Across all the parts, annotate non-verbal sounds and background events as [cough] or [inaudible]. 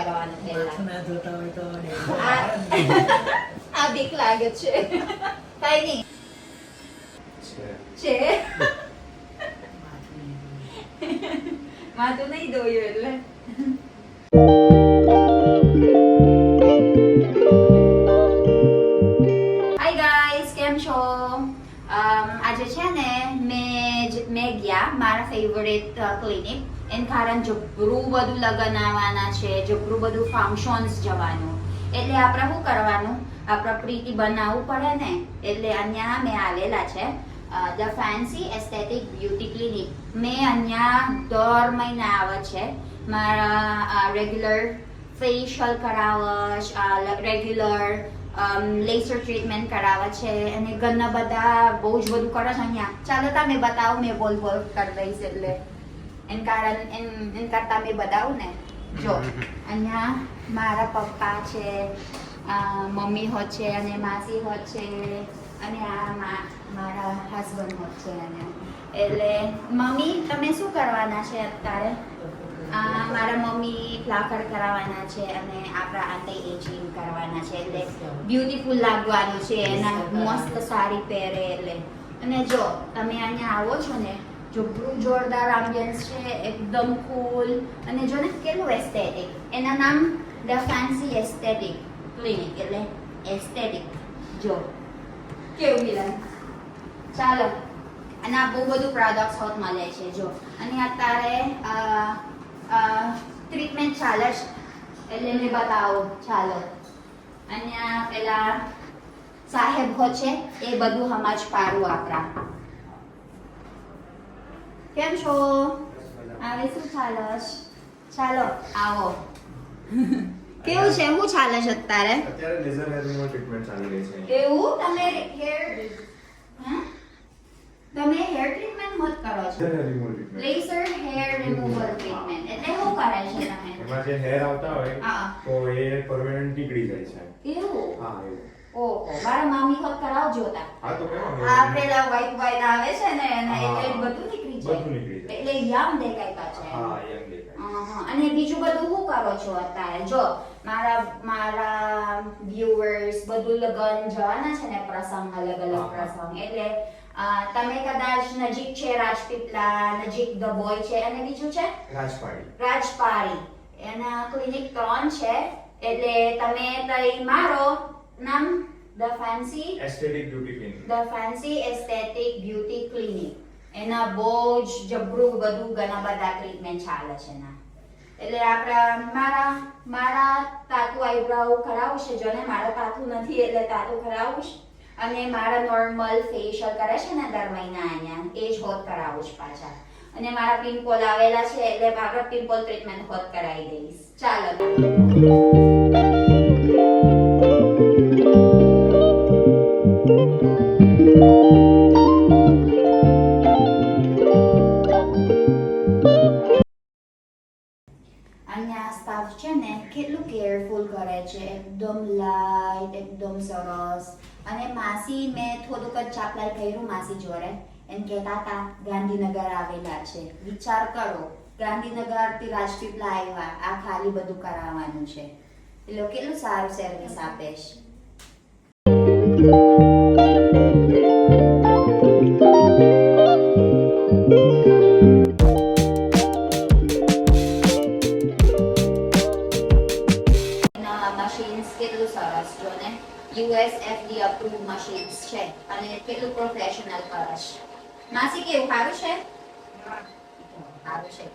કરવાનું પહેલા આ બીક લાગે છે કઈ નહીં છે માથું નહીં ધોયું એટલે કેમ છો અમ, આજે છે ને મેં મેં ગયા મારા ફેવરેટ ક્લિનિક એન કારણ જબરું બધું લગ્ન આવવાના છે જબરું બધું ફંક્શન્સ જવાનું, એટલે આપણે શું કરવાનું? આપણે પ્રીતિ બનાવવું પડે ને, એટલે અહીંયા મેં આવેલા છે the fancy aesthetic beauty clinic. મેં અહીંયા દર મહિને આવે છે, મારા રેગ્યુલર ફેશિયલ કરાવે રેગ્યુલર લેસર ટ્રીટમેન્ટ કરાવે છે, અને ઘણા બધા બહુ જ બધું કરે છે અહીંયા ચાલો તમે બતાવો, મેં બોલ બોલ કરી દઈશ એટલે. એન એન કરતા મેં બતાવું ને જો અહીંયા મારા પપ્પા છે મમ્મી હોત છે અને માસી હોત છે અને આ મારા હસબન્ડ હોત છે અને એટલે મમ્મી તમે શું કરવાના છે અત્યારે મારા મમ્મી ફ્લાકર કરાવવાના છે અને આપણા આંટી એજિંગ કરવાના છે એટલે બ્યુટીફુલ લાગવાનું છે એના મસ્ત સાડી પહેરે એટલે અને જો તમે અહીંયા આવો છો ને જબરું જોરદાર આમ્બિયન્સ છે, એકદમ કુલ અને જો ને કેટલું એસ્થેટિક એના નામ ધ ફેન્સી એસ્થેટિક ક્લિનિક એટલે એસ્થેટિક જો. કેવું મિલન ચાલો. અને આ બહુ બધું પ્રોડક્ટ હોત મળે છે, જો. અને અત્યારે ટ્રીટમેન્ટ ચાલે છે એટલે મેં બતાવો, ચાલો. અહીંયા પેલા સાહેબ હો છે, એ બધું હમજ પારું આપણા. કેમ છો? આવે શું ચાલે છે? ચાલો આવો. કેવું છે? શું ચાલે છે અત્યારે? અત્યારે લેઝર હેર ટ્રીટમેન્ટ ચાલી રહી છે. એવું? તમે હેર તમે હેર ટ્રીટમેન્ટ મત કરો છો? લેઝર હેર રિમૂવલ ટ્રીટમેન્ટ એટલે શું કરે છે તમે? એમાં જે હેર આવતા હોય તો એ પરમેનન્ટ નીકળી જાય છે. એવું? હા એવું. ઓહો મારા મામી હોત કરાવજો તા હા તો કેવો આ પેલા white white આવે છે ને એના એટલે બધું નીકળી જાય. બધું નીકળી જાય. એટલે યમ દેખાય પાછા હા એમ દેખાય. અને બીજું બધું હું કરો છો અત્યારે? જો મારા મારા વ્યુઅર્સ બધું લગન જવાના છે ને પ્રસંગ અલગ અલગ પ્રસંગ. એટલે તમે કદાચ નજીક છે રાજપીપલા નજીક ધ બોય છે અને બીજું છે? રાજપાડી. રાજપારી એના ક્લિનિક ત્રણ છે. એટલે તમે તઈ મારો નામ the fancy aesthetic beauty clinic the fancy aesthetic beauty clinic એના બહુ જ જબરું બધું ઘણા બધા ટ્રીટમેન્ટ ચાલે છે ના. એટલે આપણા મારા મારા તાતું આઈબ્રાઉ કરાવશે જો ને મારા તાતું નથી એટલે તાતું કરાવીશ અને મારા નોર્મલ ફેશિયલ કરે છે ને દર મહિના અહીંયા એ જ હોત કરાવું છે પાછા. અને મારા પિમ્પલ આવેલા છે એટલે મારા પિમ્પલ ટ્રીટમેન્ટ હોત કરાવી દઈશ. ચાલો. અહીંયા સ્ટાફ છે ને કેટલું કેરફુલ કરે છે એકદમ લાઈટ એકદમ સરસ અને માસી મેં થોડુંક જ ચાપલાઈ કર્યું માસી જોડે એમ કહેતા હતા ગાંધીનગર આવેલા છે વિચાર કરો ગાંધીનગરથી થી રાજપીપળા આવ્યા આ ખાલી બધું કરાવવાનું છે એટલે કેટલું સારું સર્વિસ આપે છે છે માસી કેવું? સારું છે? સારું છે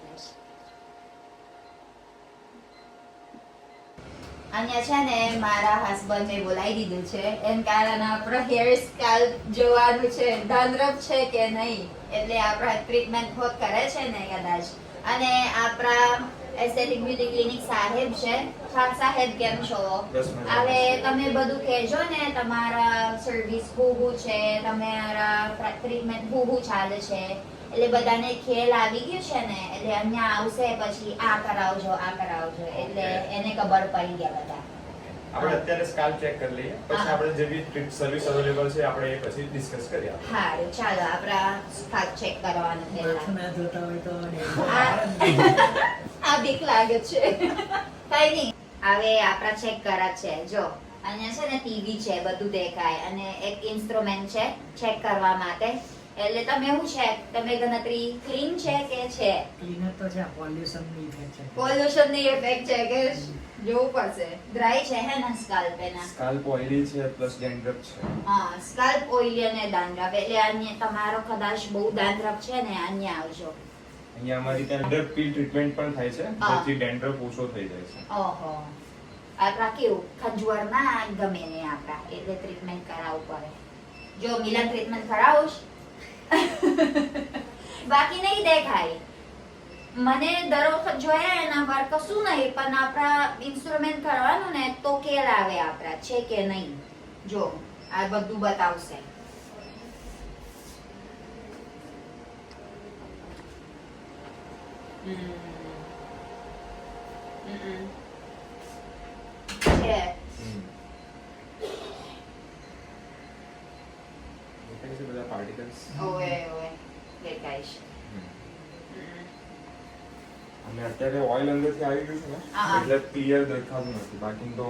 અહીંયા છે ને મારા હસબન્ડ ને બોલાવી દીધું છે. એમ કારણ આપણો હેર સ્કાલ જોવાનું છે. ધનરપ છે કે નહીં? એટલે આપણા ટ્રીટમેન્ટ ખોદ કરે છે ને કદાચ. અને આપણા એસ્થેટિક બ્યુટી ક્લિનિક સાહેબ છે. ખાન સાહેબ કેમ છો? હવે તમે બધું કહેજો ને તમારા સર્વિસ હું હું છે તમારા ટ્રીટમેન્ટ હું હું ચાલે છે. એટલે બધાને ખ્યાલ આવી ગયું છે ને? એટલે અહીંયા આવશે પછી આ કરાવજો આ કરાવજો. એટલે એને ખબર પડી ગયા બધા. આપણે અત્યારે સ્કાલ ચેક કરી લઈએ. પછી. આપણે જેવી સર્વિસ અવેલેબલ છે આપણે એ પછી ડિસ્કસ કરીએ હા ચાલો આપણા સ્કાલ ચેક કરવાનું ના ધોતા હોય તો [laughs] આ બીક લાગે છે. કઈ નહીં હવે આપણા ચેક કરા છે. જો અહીંયા છે ને ટીવી છે બધું દેખાય અને એક ઇન્સ્ટ્રુમેન્ટ છે ચેક કરવા માટે. એટલે તમે શું છે? તમે ગણતરી ક્લીન છે કે છે? ક્લીન તો છે પોલ્યુશનની ઇફેક્ટ છે. પોલ્યુશનની ઇફેક્ટ છે કે જોવું પડશે. ડ્રાય છે હે ને સ્કાલ્પ એના? સ્કાલ્પ ઓઇલી છે પ્લસ ડેન્ડ્રફ છે. હા સ્કાલ્પ ઓઇલી અને ડેન્ડ્રફ એટલે અન્ય તમારો કદાચ બહુ ડેન્ડ્રફ છે ને અન્ય આવજો. અહીંયા અમારી ત્યાં ડર પીલ ટ્રીટમેન્ટ પણ થાય છે જેથી ડેન્ડ્રફ ઓછો થઈ જાય છે. ઓહો. આપણા કેવું? ખંજવાળ ના ગમે ને આપણા એટલે ટ્રીટમેન્ટ કરાવવું પડે. જો મિલન ટ્રીટમેન્ટ કરાવોશ? [laughs] બાકી નહીં દેખાય. મને દર વખત જોયા એના પર કશું નહીં પણ આપણા ઇન્સ્ટ્રુમેન્ટ કરવાનું ને તો કેળ આવે આપણા છે કે નહીં? જો આ બધું બતાવશે. દેખાય છે બધા દેખાય છે હમ. હમ. અને અત્યારે ઓઇલ અંદરથી આવી ગયું છે ને. એટલે ક્લિયર દેખાતું નથી. બાકી તો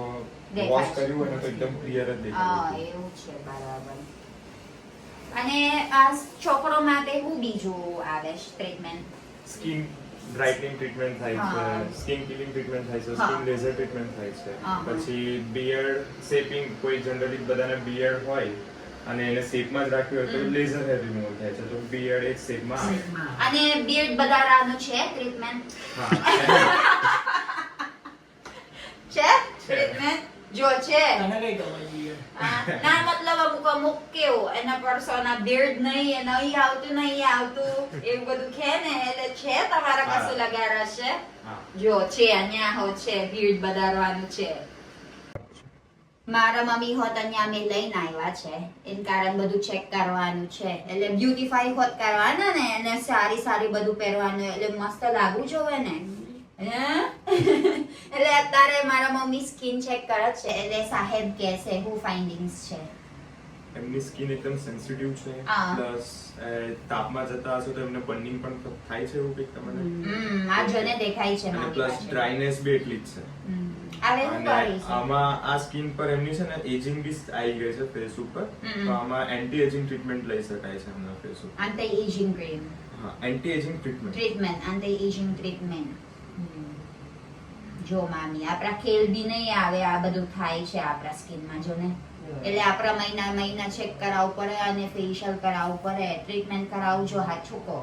વોશ કર્યું તો એકદમ ક્લિયર જ હા એવું છે બરાબર. અને આ છોકરો માટે હું બીજું આવે ટ્રીટમેન્ટ સ્કિન બ્રાઇટનિંગ ટ્રીટમેન્ટ થાય છે સ્કિન કિલિંગ ટ્રીટમેન્ટ થાય છે. સ્કિન લેઝર ટ્રીટમેન્ટ થાય છે. પછી બિયર્ડ શેપિંગ કોઈ જનરલી બધાને બિયર્ડ હોય અને એને શેપમાં જ રાખ્યું હોય તો. લેઝર હેર રિમૂવ થાય છે. તો બિયર્ડ એક શેપમાં આવે. શેપમાં. અને બિયર્ડ બધારાનું છે ટ્રીટમેન્ટ હા. [laughs] છે? ટ્રીટમેન્ટ જો છે. તને કઈ? આ, ના મતલબ અમુક અમુક કેવું એના પર્સોના બીડ નહીં નહીં આવતું નહીં આવતું એવું બધું છે ને એટલે છે તમારા હા. કશું લગાડ્યા છે હા જો છે અહીંયા હો છે બીડ બધારવાનું છે મારા મમ્મી હોત અહીંયા અમે લઈને આવ્યા છે એન કારણ બધું ચેક કરવાનું છે એટલે બ્યુટીફાઈ હોત કરવાના ને અને સારી સારી બધું પહેરવાનું એટલે મસ્ત લાગવું જોવે ને? એટલે અત્યારે મારા મમ્મી સ્કિન ચેક કરે છે. એટલે સાહેબ કહે છે હું ફાઇન્ડિંગ્સ છે. એમની સ્કિન એકદમ સેન્સિટિવ છે. પ્લસ તાપમાં જતા હશો તો એમને બર્નિંગ પણ થાય છે એવું કંઈક તમને? આ જોને દેખાય છે પ્લસ ડ્રાયનેસ બી એટલી જ છે. આમાં આ સ્કિન પર એમની છે ને એજિંગ બી આવી ગઈ છે ફેસ ઉપર. તો આમાં એન્ટી એજિંગ ટ્રીટમેન્ટ લઈ શકાય છે એમના ફેસ ઉપર. Anti એજિંગ ક્રીમ હા anti ageing treatment treatment anti ageing treatment જો મામી આપણા ખેલ બી નહીં આવે આ બધું થાય છે આપણા સ્કિનમાં જો ને. એટલે આપણા મહિના મહિના ચેક કરાવવું પડે અને ફેશિયલ કરાવવું પડે ટ્રીટમેન્ટ કરાવવું જો હા છૂકો.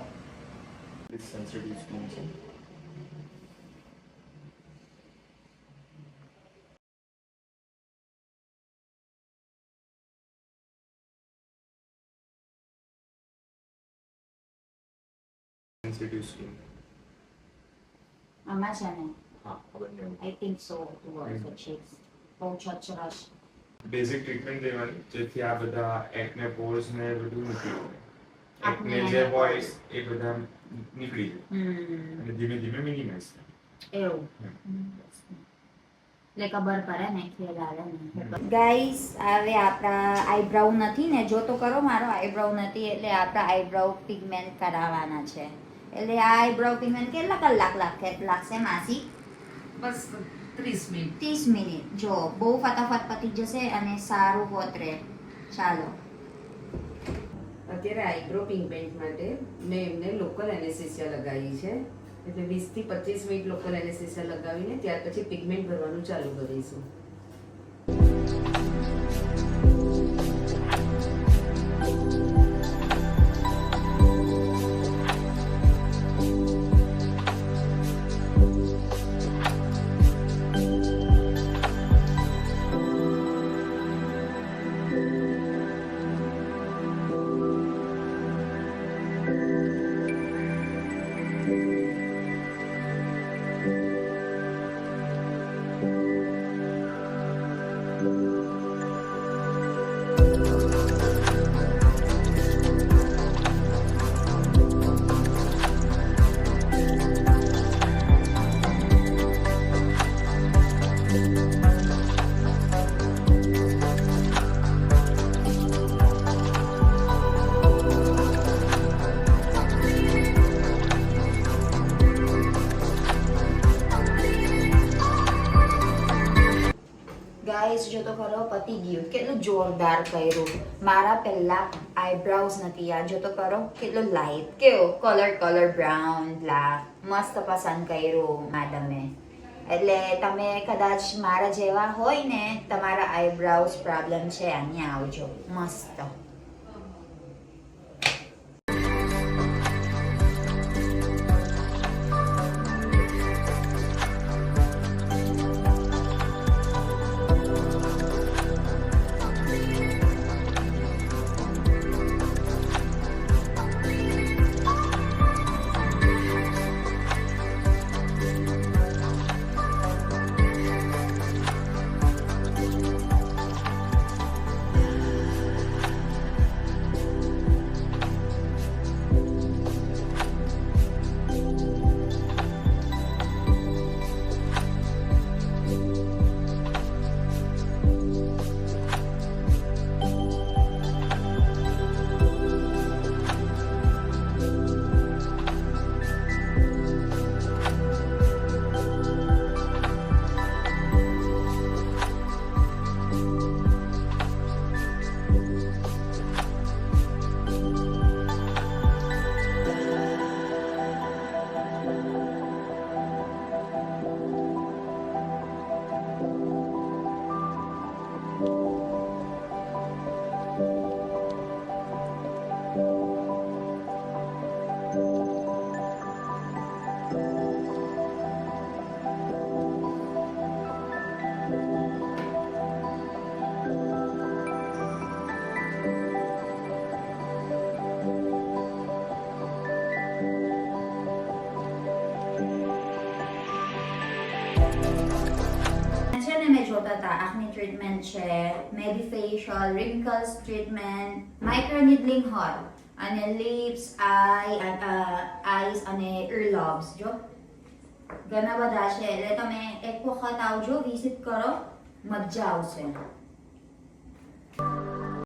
સેન્સિટિવ સ્કિન આમાં છે ને હા I think so towards the cheeks બહુ છછરસ બેઝિક ટ્રીટમેન્ટ દેવાની જેથી આ બધા એકને પોર્સ ને બધું નીકળી જાય એકને જે હોય એ બધા નીકળી જાય અને ધીમે ધીમે મિનિમાઇઝ થાય એવું એટલે ખબર પડે ને ખેલ આવે ને ગાઈસ હવે આપણા આઈબ્રાઉ નથી ને જો તો કરો મારો આઈબ્રાઉ નથી એટલે આપણા આઈબ્રાઉ પિગમેન્ટ કરાવવાના છે. એટલે આ આઈબ્રાઉ પિગમેન્ટ કેટલા કલાક લાગશે લાગશે માસી બસ ત્રીસ મિનિટ ત્રીસ મિનિટ જો બહુ ફટાફટ પતી જશે અને સારું હોતરે ચાલો અત્યારે આઈબ્રો પિગમેન્ટ માટે મેં એમને લોકલ એનેસ્થેસિયા લગાવી છે એટલે વીસથી પચીસ મિનિટ લોકલ એનેસ્થેસિયા લગાવીને ત્યાર પછી પિગમેન્ટ ભરવાનું ચાલુ કરીશું ગાઈસ જો તો ખરો, પતી ગયું. કેટલું જોરદાર કર્યું. મારા પહેલા આઈબ્રાઉઝ નથી યાર. જો તો કરો કેટલો લાઈટ કેવો કલર કલર બ્રાઉન બ્લેક મસ્ત પસંદ કર્યું મેડમે એટલે તમે કદાચ મારા જેવા હોય ને, તમારા આઈબ્રાઉઝ પ્રોબ્લેમ છે, અહીંયા આવજો. મસ્ત. મેં જોતા હતા આંખની ટ્રીટમેન્ટ છે મેડિફેશિયલ રિંકલ્સ ટ્રીટમેન્ટ માઇક્રોનિડલિંગ હોલ અને લિપ્સ આઈ આઈસ અને ઇરલોબ્સ જો ઘણા બધા છે એટલે તમે એક વખત આવજો વિઝિટ કરો મજા આવશે